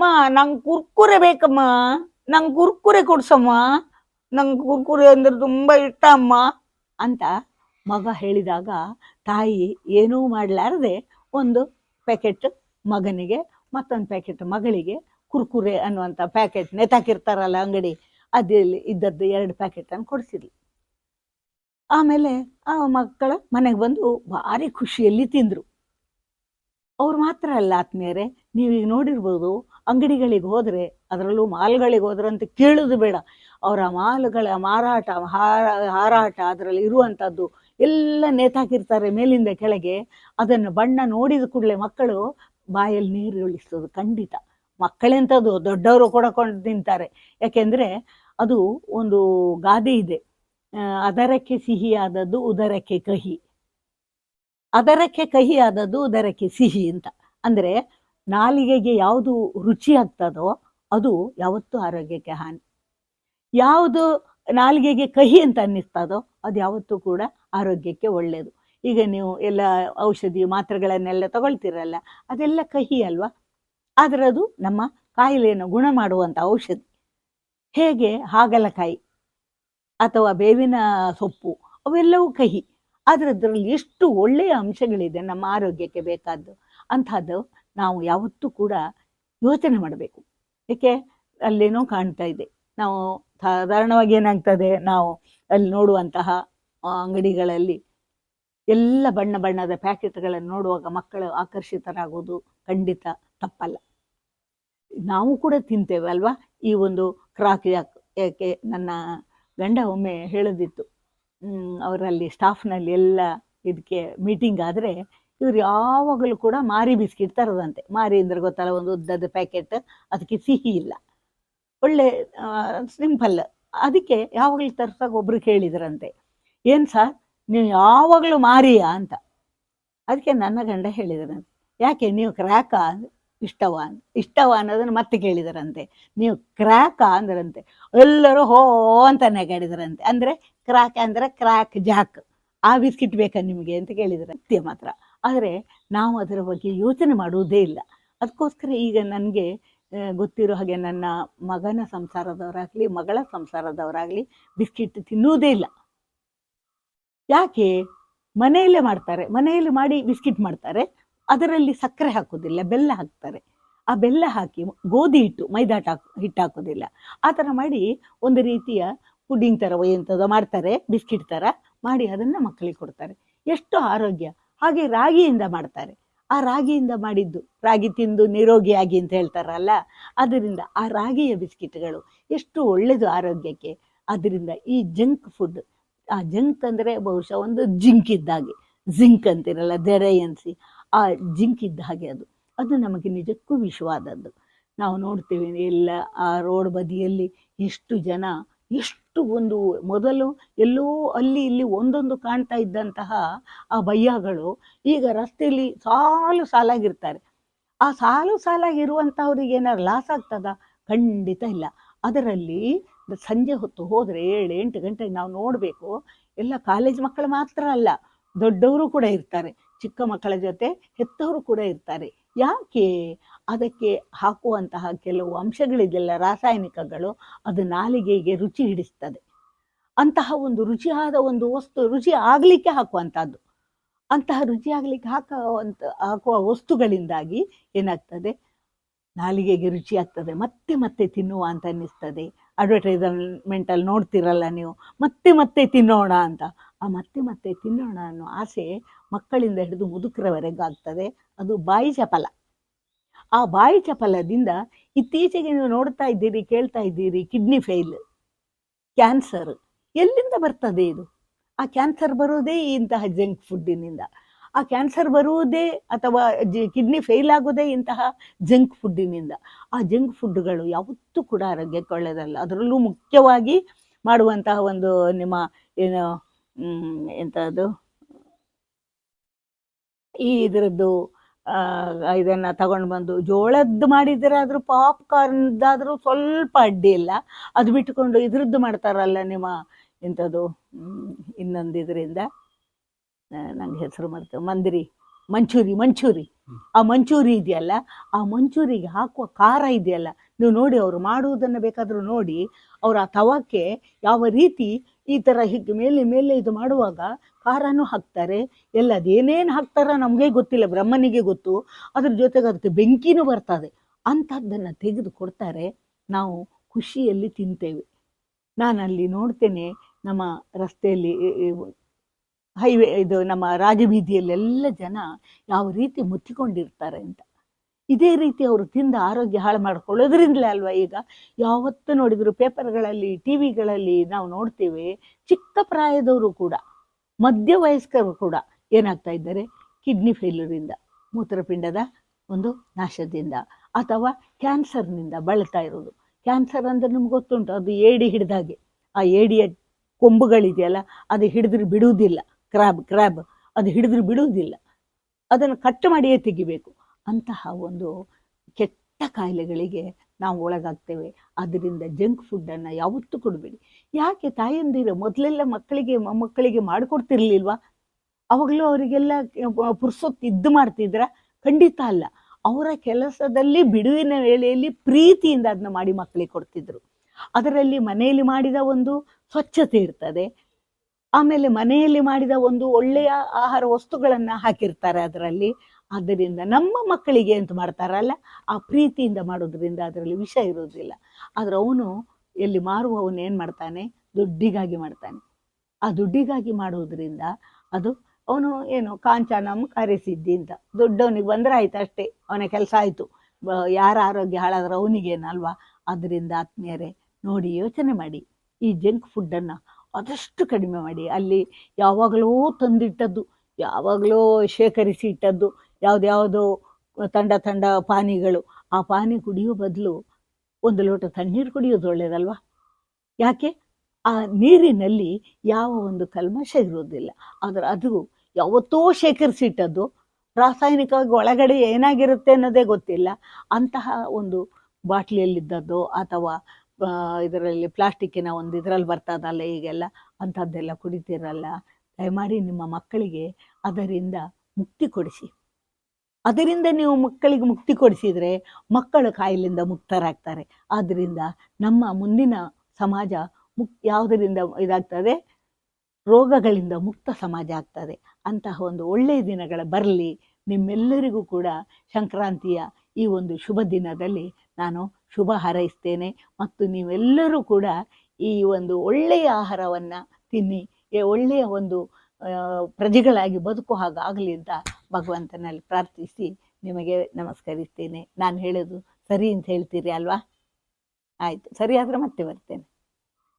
ಅಮ್ಮ, ನಂಗೆ ಕುರ್ಕುರೆ ಬೇಕಮ್ಮ. ನಂಗೆ ಕುರ್ಕುರೆ ಕೊಡ್ಸಮ್ಮ. ನಂಗೆ ಕುರ್ಕುರೆ ಅಂದ್ರೆ ತುಂಬ ಇಷ್ಟ ಅಮ್ಮ ಅಂತ ಮಗ ಹೇಳಿದಾಗ ತಾಯಿ ಏನೂ ಮಾಡಲಾರದೆ ಒಂದು ಪ್ಯಾಕೆಟ್ ಮಗನಿಗೆ, ಮತ್ತೊಂದು ಪ್ಯಾಕೆಟ್ ಮಗಳಿಗೆ ಕುರ್ಕುರೆ ಅನ್ನುವಂಥ ಪ್ಯಾಕೆಟ್ ನೆತಾಕಿರ್ತಾರಲ್ಲ ಅಂಗಡಿ ಅದಲ್ಲಿ ಇದ್ದದ್ದು ಎರಡು ಪ್ಯಾಕೆಟನ್ನು ಕೊಡಿಸಿದ್ಲು. ಆಮೇಲೆ ಆ ಮಕ್ಕಳು ಮನೆಗೆ ಬಂದು ಭಾರಿ ಖುಷಿಯಲ್ಲಿ ತಿಂದರು. ಅವ್ರು ಮಾತ್ರ ಅಲ್ಲ ಆತ್ಮೀಯರೇ, ನೀವೀಗ ನೋಡಿರ್ಬೋದು ಅಂಗಡಿಗಳಿಗೆ ಹೋದರೆ, ಅದರಲ್ಲೂ ಮಾಲ್ಗಳಿಗೆ ಹೋದ್ರೆ ಅಂತ ಕೇಳೋದು ಬೇಡ. ಅವರ ಮಾಲ್ಗಳ ಮಾರಾಟ, ಹಾರ, ಹಾರಾಟ ಅದರಲ್ಲಿ ಇರುವಂಥದ್ದು ಎಲ್ಲ ನೇತಾಕಿರ್ತಾರೆ ಮೇಲಿಂದ ಕೆಳಗೆ. ಅದನ್ನು ಬಣ್ಣ ನೋಡಿದ ಕೂಡಲೇ ಮಕ್ಕಳು ಬಾಯಲ್ಲಿ ನೀರು ಇಳಿಸ್ತದೆ ಖಂಡಿತ. ಮಕ್ಕಳೆಂಥದ್ದು ದೊಡ್ಡವರು ಕೊಡಕೊಂಡು ತಿಂತಾರೆ. ಯಾಕೆಂದರೆ ಅದು ಒಂದು ಗಾದೆ ಇದೆ. ಅದರಕ್ಕೆ ಸಿಹಿಯಾದದ್ದು ಉದರಕ್ಕೆ ಕಹಿ. ಅದರಕ್ಕೆ ಕಹಿ ಆದದ್ದು ಉದರಕ್ಕೆ ಸಿಹಿ ಅಂತ. ಅಂದರೆ ನಾಲಿಗೆಗೆ ಯಾವುದು ರುಚಿ ಆಗ್ತದೋ ಅದು ಯಾವತ್ತೂ ಆರೋಗ್ಯಕ್ಕೆ ಹಾನಿ. ಯಾವುದು ನಾಲಿಗೆಗೆ ಕಹಿ ಅಂತ ಅನ್ನಿಸ್ತದೋ ಅದು ಯಾವತ್ತೂ ಕೂಡ ಆರೋಗ್ಯಕ್ಕೆ ಒಳ್ಳೆಯದು ಈಗ ನೀವು ಎಲ್ಲ ಔಷಧಿ ಮಾತ್ರೆಗಳನ್ನೆಲ್ಲ ತಗೊಳ್ತೀರಲ್ಲ, ಅದೆಲ್ಲ ಕಹಿ ಅಲ್ವಾ? ಆದರೆ ಅದು ನಮ್ಮ ಕಾಯಿಲೆಯನ್ನು ಗುಣ ಮಾಡುವಂಥ ಔಷಧಿ. ಹೇಗೆ? ಹಾಗಲಕಾಯಿ ಅಥವಾ ಬೇವಿನ ಸೊಪ್ಪು, ಅವೆಲ್ಲವೂ ಕಹಿ. ಆದರೆ ಅದರಲ್ಲಿ ಎಷ್ಟು ಒಳ್ಳೆಯ ಅಂಶಗಳಿದೆ ನಮ್ಮ ಆರೋಗ್ಯಕ್ಕೆ ಬೇಕಾದ್ದು. ಅಂಥದ್ದು ನಾವು ಯಾವತ್ತೂ ಕೂಡ ಯೋಚನೆ ಮಾಡಬೇಕು. ಏಕೆ? ಅಲ್ಲೇನೋ ಕಾಣ್ತಾ ಇದೆ. ನಾವು ಸಾಧಾರಣವಾಗಿ ಏನಾಗ್ತದೆ? ನಾವು ಅಲ್ಲಿ ನೋಡುವಂತಹ ಅಂಗಡಿಗಳಲ್ಲಿ ಎಲ್ಲ ಬಣ್ಣ ಬಣ್ಣದ ಪ್ಯಾಕೆಟ್ಗಳನ್ನು ನೋಡುವಾಗ ಮಕ್ಕಳು ಆಕರ್ಷಿತರಾಗೋದು ಖಂಡಿತ ತಪ್ಪಲ್ಲ. ನಾವು ಕೂಡ ತಿಂತೇವೆ ಅಲ್ವಾ? ಈ ಒಂದು ಕ್ರಾಕ್ ಯಾಕೆ ಯಾಕೆ ನನ್ನ ಗಂಡ ಒಮ್ಮೆ ಹೇಳದಿತ್ತು. ಅವರಲ್ಲಿ, ಸ್ಟಾಫ್ನಲ್ಲಿ ಎಲ್ಲ ಇದಕ್ಕೆ ಮೀಟಿಂಗ್ ಆದರೆ ಇವ್ರು ಯಾವಾಗಲೂ ಕೂಡ ಮಾರಿ ಬಿಸ್ಕಿಟ್ ತರದಂತೆ. ಮಾರಿ ಅಂದ್ರೆ ಗೊತ್ತಲ್ಲ, ಒಂದು ಉದ್ದದ ಪ್ಯಾಕೆಟ್, ಅದಕ್ಕೆ ಸಿಹಿ ಇಲ್ಲ. ಒಳ್ಳೆ ಸಿಂಪಲ್. ಅದಕ್ಕೆ ಯಾವಾಗಲೂ ತರ್ಸಾಗ ಒಬ್ರು ಕೇಳಿದ್ರಂತೆ, ಏನು ಸರ್, ನೀವು ಯಾವಾಗಲೂ ಮಾರಿಯಾ? ಅಂತ. ಅದಕ್ಕೆ ನನ್ನ ಗಂಡ ಹೇಳಿದ್ರಂತೆ, ಯಾಕೆ, ನೀವು ಕ್ರ್ಯಾಕ? ಇಷ್ಟವ? ಇಷ್ಟವ? ಅನ್ನೋದನ್ನು ಮತ್ತೆ ಕೇಳಿದರಂತೆ, ನೀವು ಕ್ರ್ಯಾಕ? ಅಂದ್ರಂತೆ. ಎಲ್ಲರೂ ಹೋ ಅಂತ ನೆಗಾಡಿದ್ರಂತೆ. ಅಂದರೆ, ಕ್ರ್ಯಾಕ್ ಅಂದರೆ ಕ್ರ್ಯಾಕ್ ಜಾಕ್. ಆ ಬಿಸ್ಕಿಟ್ ಬೇಕಾ ನಿಮಗೆ? ಅಂತ ಕೇಳಿದ್ರಂತೆ. ಮಾತ್ರ. ಆದರೆ ನಾವು ಅದರ ಬಗ್ಗೆ ಯೋಚನೆ ಮಾಡುವುದೇ ಇಲ್ಲ. ಅದಕ್ಕೋಸ್ಕರ ಈಗ ನನಗೆ ಗೊತ್ತಿರೋ ಹಾಗೆ ನನ್ನ ಮಗನ ಸಂಸಾರದವರಾಗಲಿ, ಮಗಳ ಸಂಸಾರದವರಾಗಲಿ ಬಿಸ್ಕಿಟ್ ತಿನ್ನುವುದೇ ಇಲ್ಲ. ಯಾಕೆ? ಮನೆಯಲ್ಲೇ ಮಾಡ್ತಾರೆ. ಮನೆಯಲ್ಲಿ ಮಾಡಿ ಬಿಸ್ಕಿಟ್ ಮಾಡ್ತಾರೆ. ಅದರಲ್ಲಿ ಸಕ್ಕರೆ ಹಾಕೋದಿಲ್ಲ ಬೆಲ್ಲ ಹಾಕ್ತಾರೆ. ಆ ಬೆಲ್ಲ ಹಾಕಿ ಗೋಧಿ ಹಿಟ್ಟು ಹಾಕ್ ಹಿಟ್ಟು ಹಾಕೋದಿಲ್ಲ ಆ ಥರ ಮಾಡಿ ಒಂದು ರೀತಿಯ ಪುಡಿಂಗ್ ಥರ ಎಂಥದೋ ಮಾಡ್ತಾರೆ, ಬಿಸ್ಕಿಟ್ ಥರ ಮಾಡಿ ಅದನ್ನು ಮಕ್ಕಳಿಗೆ ಕೊಡ್ತಾರೆ. ಎಷ್ಟು ಆರೋಗ್ಯ. ಹಾಗೆ ರಾಗಿಯಿಂದ ಮಾಡ್ತಾರೆ. ಆ ರಾಗಿಯಿಂದ ಮಾಡಿದ್ದು ರಾಗಿ ತಿಂದು ನಿರೋಗಿಯಾಗಿ ಅಂತ ಹೇಳ್ತಾರಲ್ಲ, ಅದರಿಂದ ಆ ರಾಗಿಯ ಬಿಸ್ಕಿಟ್ಗಳು ಎಷ್ಟು ಒಳ್ಳೆಯದು ಆರೋಗ್ಯಕ್ಕೆ. ಅದರಿಂದ ಈ ಜಂಕ್ ಫುಡ್, ಆ ಜಂಕ್ ಅಂದರೆ ಬಹುಶಃ ಒಂದು ಜಿಂಕ್ ಇದ್ದ ಹಾಗೆ ಜಿಂಕ್ ಅಂತಿರಲ್ಲ, ದೆರೆ ಆ ಜಿಂಕ್ ಇದ್ದ ಹಾಗೆ ಅದು. ಅದು ನಮಗೆ ನಿಜಕ್ಕೂ ವಿಷವಾದದ್ದು ನಾವು ನೋಡ್ತೇವೆ ಎಲ್ಲ ಆ ರೋಡ್ ಬದಿಯಲ್ಲಿ ಎಷ್ಟು ಜನ ಎಷ್ಟು ಒಂದು ಮೊದಲು ಎಲ್ಲೋ ಅಲ್ಲಿ ಇಲ್ಲಿ ಒಂದೊಂದು ಕಾಣ್ತಾ ಇದ್ದಂತಹ ಆ ಬಯ್ಯಗಳು ಈಗ ರಸ್ತೆಯಲ್ಲಿ ಸಾಲು ಸಾಲಾಗಿರ್ತಾರೆ. ಆ ಸಾಲು ಸಾಲಾಗಿರುವಂಥವ್ರಿಗೆ ಏನಾದ್ರು ಲಾಸ್ ಆಗ್ತದ? ಖಂಡಿತ ಇಲ್ಲ. ಅದರಲ್ಲಿ ಸಂಜೆ ಹೊತ್ತು ಹೋದರೆ ಏಳು, ಎಂಟು ಗಂಟೆಗೆ ನಾವು ನೋಡಬೇಕು. ಎಲ್ಲ ಕಾಲೇಜ್ ಮಕ್ಕಳು ಮಾತ್ರ ಅಲ್ಲ, ದೊಡ್ಡವರು ಕೂಡ ಇರ್ತಾರೆ, ಚಿಕ್ಕ ಮಕ್ಕಳ ಜೊತೆ ಹೆತ್ತವರು ಕೂಡ ಇರ್ತಾರೆ. ಯಾಕೆ ಅದಕ್ಕೆ ಹಾಕುವಂತಹ ಕೆಲವು ಅಂಶಗಳಿದೆಲ್ಲ ರಾಸಾಯನಿಕಗಳು ಅದು ನಾಲಿಗೆಗೆ ರುಚಿ ಹಿಡಿಸ್ತದೆ. ಅಂತಹ ಒಂದು ರುಚಿಯಾದ ಒಂದು ವಸ್ತು ರುಚಿ ಆಗಲಿಕ್ಕೆ ಹಾಕುವಂಥದ್ದು ಅಂತಹ ರುಚಿಯಾಗಲಿಕ್ಕೆ ಹಾಕುವಂಥ ಹಾಕುವ ವಸ್ತುಗಳಿಂದಾಗಿ ಏನಾಗ್ತದೆ? ನಾಲಿಗೆಗೆ ರುಚಿ ಆಗ್ತದೆ, ಮತ್ತೆ ಮತ್ತೆ ತಿನ್ನುವ ಅಂತ ಅನ್ನಿಸ್ತದೆ. ಅಡ್ವರ್ಟೈಸ್ಮೆಂಟಲ್ಲಿ ನೋಡ್ತಿರಲ್ಲ ನೀವು, ಮತ್ತೆ ಮತ್ತೆ ತಿನ್ನೋಣ ಅಂತ. ಆ ಮತ್ತೆ ಮತ್ತೆ ತಿನ್ನೋಣ ಅನ್ನೋ ಆಸೆ ಮಕ್ಕಳಿಂದ ಹಿಡಿದು ಮುದುಕರವರೆಗೂ ಆಗ್ತದೆ. ಅದು ಬಾಯಿ ಚಪಲ. ಆ ಬಾಯಿ ಚಪಲದಿಂದ ಇತ್ತೀಚೆಗೆ ನೀವು ನೋಡ್ತಾ ಇದ್ದೀರಿ, ಕೇಳ್ತಾ ಇದ್ದೀರಿ, ಕಿಡ್ನಿ ಫೇಲ್, ಕ್ಯಾನ್ಸರ್ ಎಲ್ಲಿಂದ ಬರ್ತದೆ ಇದು? ಆ ಕ್ಯಾನ್ಸರ್ ಬರೋದೇ ಇಂತಹ ಜಂಕ್ ಫುಡ್ಡಿನಿಂದ. ಆ ಕ್ಯಾನ್ಸರ್ ಬರುವುದೇ ಅಥವಾ ಕಿಡ್ನಿ ಫೇಲ್ ಆಗೋದೇ ಇಂತಹ ಜಂಕ್ ಫುಡ್ಡಿನಿಂದ. ಆ ಜಂಕ್ ಫುಡ್ಗಳು ಯಾವತ್ತೂ ಕೂಡ ಆರೋಗ್ಯಕ್ಕೆ ಒಳ್ಳೆಯದಲ್ಲ ಅದರಲ್ಲೂ ಮುಖ್ಯವಾಗಿ ಮಾಡುವಂತಹ ಒಂದು ನಿಮ್ಮ ಏನು ಎಂಥದ್ದು ಈ ಇದರದ್ದು ಇದನ್ನ ತಗೊಂಡು ಬಂದು ಜೋಳದ್ದು ಮಾಡಿದರೆ ಆದರೂ ಪಾಪ್ಕಾರ್ನ್ದಾದ್ರೂ ಸ್ವಲ್ಪ ಅಡ್ಡಿ ಇಲ್ಲ. ಅದು ಬಿಟ್ಟುಕೊಂಡು ಇದ್ರದ್ದು ಮಾಡ್ತಾರಲ್ಲ ನಿಮ್ಮ ಇಂಥದ್ದು ಇನ್ನೊಂದು ಇದರಿಂದ ನಂಗೆ ಹೆಸರು ಮರ್ತ, ಮಂದಿರಿ, ಮಂಚೂರಿ ಮಂಚೂರಿ. ಆ ಮಂಚೂರಿ ಇದೆಯಲ್ಲ, ಆ ಮಂಚೂರಿಗೆ ಹಾಕುವ ಖಾರ ಇದೆಯಲ್ಲ, ನೀವು ನೋಡಿ ಅವರು ಮಾಡುವುದನ್ನು ಬೇಕಾದರೂ ನೋಡಿ, ಅವರು ಆ ತವಕ್ಕೆ ಯಾವ ರೀತಿ ಈ ಥರ ಹೀಗೆ ಮೇಲೆ ಮೇಲೆ ಇದು ಮಾಡುವಾಗ ಖಾರನೂ ಹಾಕ್ತಾರೆ. ಎಲ್ಲ ಅದೇನೇನು ಹಾಕ್ತಾರೋ ನಮಗೆ ಗೊತ್ತಿಲ್ಲ, ಬ್ರಹ್ಮನಿಗೆ ಗೊತ್ತು, ಅದ್ರ ಜೊತೆಗೆ ಅದಕ್ಕೆ ಬೆಂಕಿನೂ ಬರ್ತದೆ. ಅಂಥದ್ದನ್ನು ತೆಗೆದು ಕೊಡ್ತಾರೆ. ನಾವು ಖುಷಿಯಲ್ಲಿ ತಿಂತೇವೆ. ನಾನು ಅಲ್ಲಿ ನೋಡ್ತೇನೆ, ನಮ್ಮ ರಸ್ತೆಯಲ್ಲಿ ಹೈವೇ ಇದು ನಮ್ಮ ರಾಜಬೀದಿಯಲ್ಲೆಲ್ಲ ಜನ ಯಾವ ರೀತಿ ಮುತ್ತಿಕೊಂಡಿರ್ತಾರೆ ಅಂತ. ಇದೇ ರೀತಿ ಅವರು ತಿಂದ ಆರೋಗ್ಯ ಹಾಳು ಮಾಡ್ಕೊಳ್ಳೋದ್ರಿಂದಲೇ ಅಲ್ವಾ ಈಗ? ಯಾವತ್ತು ನೋಡಿದ್ರು ಪೇಪರ್ಗಳಲ್ಲಿ, ಟಿ ವಿಗಳಲ್ಲಿ ನಾವು ನೋಡ್ತೀವಿ, ಚಿಕ್ಕ ಪ್ರಾಯದವರು ಕೂಡ ಮಧ್ಯ ವಯಸ್ಕರು ಕೂಡ ಏನಾಗ್ತಾ ಇದ್ದಾರೆ? ಕಿಡ್ನಿ ಫೇಲ್ಯೂರಿಂದ, ಮೂತ್ರಪಿಂಡದ ಒಂದು ನಾಶದಿಂದ ಅಥವಾ ಕ್ಯಾನ್ಸರ್ನಿಂದ ಬಳಲ್ತಾ ಇರೋದು. ಕ್ಯಾನ್ಸರ್ ಅಂದರೆ ನಿಮ್ಗೆ ಗೊತ್ತುಂಟು, ಅದು ಏಡಿ ಹಿಡಿದಾಗೆ. ಆ ಏಡಿಯ ಕೊಂಬುಗಳಿದೆಯಲ್ಲ, ಅದು ಹಿಡಿದ್ರೆ ಬಿಡುವುದಿಲ್ಲ. ಕ್ರ್ಯಾಬ್ ಕ್ರ್ಯಾಬ್ ಅದು ಹಿಡಿದ್ರೂ ಬಿಡುವುದಿಲ್ಲ. ಅದನ್ನು ಕಟ್ ಮಾಡಿಯೇ ತೆಗಿಬೇಕು. ಅಂತಹ ಒಂದು ಕೆಟ್ಟ ಕಾಯಿಲೆಗಳಿಗೆ ನಾವು ಒಳಗಾಗ್ತೇವೆ. ಅದರಿಂದ ಜಂಕ್ ಫುಡ್ಡನ್ನು ಯಾವತ್ತೂ ಕೊಡಬೇಡಿ. ಯಾಕೆ ತಾಯಂದಿರು ಮೊದಲೆಲ್ಲ ಮಕ್ಕಳಿಗೆ, ಮೊಮ್ಮಕ್ಕಳಿಗೆ ಮಾಡಿಕೊಡ್ತಿರ್ಲಿಲ್ವಾ? ಅವಾಗಲೂ ಅವರಿಗೆಲ್ಲ ಪುರ್ಸೊತ್ತು ಇದ್ದು ಮಾಡ್ತಿದ್ರ? ಖಂಡಿತ ಅಲ್ಲ. ಅವರ ಕೆಲಸದಲ್ಲಿ ಬಿಡುವಿನ ವೇಳೆಯಲ್ಲಿ ಪ್ರೀತಿಯಿಂದ ಅದನ್ನ ಮಾಡಿ ಮಕ್ಕಳಿಗೆ ಕೊಡ್ತಿದ್ರು. ಅದರಲ್ಲಿ ಮನೆಯಲ್ಲಿ ಮಾಡಿದ ಒಂದು ಸ್ವಚ್ಛತೆ ಇರ್ತದೆ. ಆಮೇಲೆ ಮನೆಯಲ್ಲಿ ಮಾಡಿದ ಒಂದು ಒಳ್ಳೆಯ ಆಹಾರ ವಸ್ತುಗಳನ್ನು ಹಾಕಿರ್ತಾರೆ ಅದರಲ್ಲಿ. ಆದ್ದರಿಂದ ನಮ್ಮ ಮಕ್ಕಳಿಗೆ ಅಂತ ಮಾಡ್ತಾರಲ್ಲ, ಆ ಪ್ರೀತಿಯಿಂದ ಮಾಡೋದ್ರಿಂದ ಅದರಲ್ಲಿ ವಿಷ ಇರೋದಿಲ್ಲ ಆದರೆ ಅವನು ಎಲ್ಲಿ ಮಾರುವವನು ಏನು ಮಾಡ್ತಾನೆ? ದುಡ್ಡಿಗಾಗಿ ಮಾಡ್ತಾನೆ. ಆ ದುಡ್ಡಿಗಾಗಿ ಮಾಡೋದ್ರಿಂದ ಅದು ಅವನು ಏನು ಕಾಂಚನಂ ಕರೆಸಿದ್ದಿ ಅಂತ. ದೊಡ್ಡವನಿಗೆ ಬಂದರೆ ಆಯ್ತು ಅಷ್ಟೇ, ಅವನ ಕೆಲಸ ಆಯಿತು. ಯಾರ ಆರೋಗ್ಯ ಹಾಳಾದ್ರೆ ಅವನಿಗೇನಲ್ವಾ? ಅದರಿಂದ ಆತ್ಮೀಯರೇ, ನೋಡಿ ಯೋಚನೆ ಮಾಡಿ. ಈ ಜಂಕ್ ಫುಡ್ಡನ್ನು ಆದಷ್ಟು ಕಡಿಮೆ ಮಾಡಿ. ಅಲ್ಲಿ ಯಾವಾಗಲೂ ತಂದಿಟ್ಟದ್ದು, ಯಾವಾಗಲೂ ಶೇಖರಿಸಿ ಇಟ್ಟದ್ದು ಯಾವುದ್ಯಾವುದೋ ತಂಡ ತಂಡ ಪಾನಿಗಳು. ಆ ಪಾನಿ ಕುಡಿಯೋ ಬದಲು ಒಂದು ಲೋಟ ತಣ್ಣೀರು ಕುಡಿಯೋದು ಒಳ್ಳೆಯದಲ್ವಾ ಯಾಕೆ? ಆ ನೀರಿನಲ್ಲಿ ಯಾವ ಒಂದು ಕಲ್ಮಶ ಇರೋದಿಲ್ಲ ಆದರೆ ಅದು ಯಾವತ್ತೋ ಶೇಖರಿಸಿಟ್ಟದ್ದು, ರಾಸಾಯನಿಕವಾಗಿ ಒಳಗಡೆ ಏನಾಗಿರುತ್ತೆ ಅನ್ನೋದೇ ಗೊತ್ತಿಲ್ಲ. ಅಂತಹ ಒಂದು ಬಾಟ್ಲಿಯಲ್ಲಿದ್ದದ್ದು ಅಥವಾ ಇದರಲ್ಲಿ ಪ್ಲಾಸ್ಟಿಕ್ಕಿನ ಒಂದು ಇದರಲ್ಲಿ ಬರ್ತದಲ್ಲ ಈಗೆಲ್ಲ? ಅಂಥದ್ದೆಲ್ಲ ಕುಡಿತಿರಲ್ಲ? ದಯಮಾಡಿ ನಿಮ್ಮ ಮಕ್ಕಳಿಗೆ ಅದರಿಂದ ಮುಕ್ತಿ ಕೊಡಿಸಿ. ಅದರಿಂದ ನೀವು ಮಕ್ಕಳಿಗೆ ಮುಕ್ತಿ ಕೊಡಿಸಿದರೆ ಮಕ್ಕಳು ಕಾಯಿಲೆಯಿಂದ ಮುಕ್ತರಾಗ್ತಾರೆ. ಆದ್ದರಿಂದ ನಮ್ಮ ಮುಂದಿನ ಸಮಾಜ ಮುಕ್, ಯಾವುದರಿಂದ ಇದಾಗ್ತದೆ? ರೋಗಗಳಿಂದ ಮುಕ್ತ ಸಮಾಜ ಆಗ್ತದೆ. ಅಂತಹ ಒಂದು ಒಳ್ಳೆಯ ದಿನಗಳ ಬರಲಿ. ನಿಮ್ಮೆಲ್ಲರಿಗೂ ಕೂಡ ಸಂಕ್ರಾಂತಿಯ ಈ ಒಂದು ಶುಭ ದಿನದಲ್ಲಿ ನಾನು ಶುಭ ಹಾರೈಸ್ತೇನೆ ಮತ್ತು ನೀವೆಲ್ಲರೂ ಕೂಡ ಈ ಒಂದು ಒಳ್ಳೆಯ ಆಹಾರವನ್ನು ತಿನ್ನಿ ಒಳ್ಳೆಯ ಒಂದು ಪ್ರಜೆಗಳಾಗಿ ಬದುಕು ಹಾಗಾಗಲಿ ಅಂತ ಭಗವಂತನಲ್ಲಿ ಪ್ರಾರ್ಥಿಸಿ ನಿಮಗೆ ನಮಸ್ಕರಿಸ್ತೇನೆ. ನಾನು ಹೇಳೋದು ಸರಿ ಅಂತ ಹೇಳ್ತೀರಿ ಅಲ್ವಾ? ಆಯಿತು. ಸರಿ ಆದರೆ ಮತ್ತೆ ಬರ್ತೇನೆ.